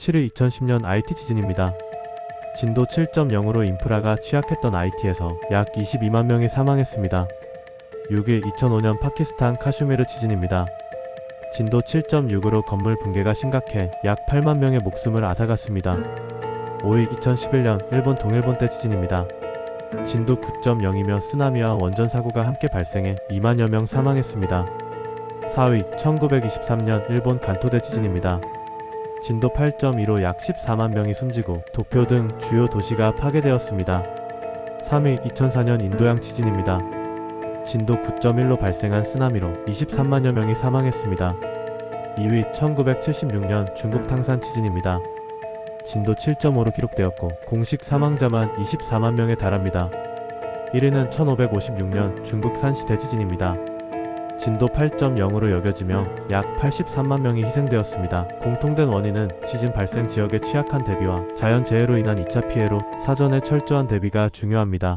7위 2010년 IT 지진입니다. 진도 7.0으로 인프라가 취약했던 IT에서 약 22만 명이 사망했습니다. 6위 2005년 파키스탄 카슈미르 지진입니다. 진도 7.6으로 건물 붕괴가 심각해 약 8만 명의 목숨을 앗아갔습니다. 5위 2011년 일본 동일본 때 지진입니다. 진도 9.0이며 쓰나미와 원전 사고가 함께 발생해 2만여 명 사망했습니다. 4위 1923년 일본 간토대 지진입니다. 진도 8.2로 약 14만 명이 숨지고 도쿄 등 주요 도시가 파괴되었습니다. 3위 2004년 인도양 지진입니다. 진도 9.1로 발생한 쓰나미로 23만여 명이 사망했습니다. 2위 1976년 중국 탕산 지진입니다. 진도 7.5로 기록되었고 공식 사망자만 24만 명에 달합니다. 1위는 1556년 중국 산시 대지진입니다. 진도 8.0으로 여겨지며 약 83만 명이 희생되었습니다. 공통된 원인은 지진 발생 지역의 취약한 대비와 자연재해로 인한 2차 피해로 사전에 철저한 대비가 중요합니다.